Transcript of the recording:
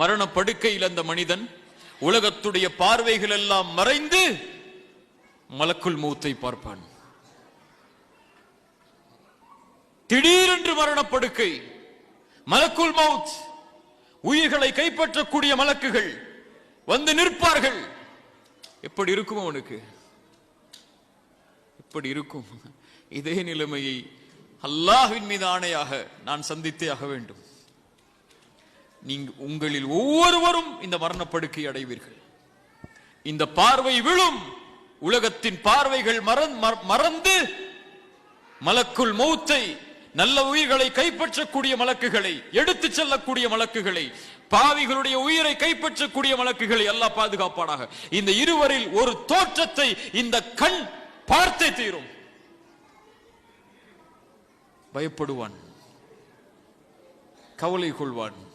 மரண படுக்கையில் அந்த மனிதன் உலகத்துடைய பார்வைகள் எல்லாம் மறைந்து மலக்குள் மூத்தை பார்ப்பான். திடீரென்று மரணப்படுக்கை மலக்குள் மவுத் உயிர்களை கைப்பற்றக்கூடிய மலக்குகள் வந்து நிற்பார்கள். எப்படி இருக்கும் அவனுக்கு? எப்படி இருக்கும்? இதே நிலைமையை அல்லாஹின் மீது ஆணையாக நான் சந்தித்தே ஆக வேண்டும். நீங்க உங்களில் ஒவ்வொருவரும் இந்த மரணப்படுக்கை அடைவீர்கள். இந்த பார்வை விழும். உலகத்தின் பார்வைகள் மறந்- மற- மறந்து மலக்குள் மௌத்தை நல்ல உயிர்களை கைப்பற்றக்கூடிய மலக்குகளை எடுத்துச் செல்லக்கூடிய மலக்குகளை பாவிகளுடைய உயிரை கைப்பற்றக்கூடிய மலக்குகளை எல்லாம் பாதுகாப்பானாக. இந்த இருவரில் ஒரு தோற்றத்தை இந்த கண் பார்த்தே தீரும். பயப்படுவான். கவலை கொள்வான்.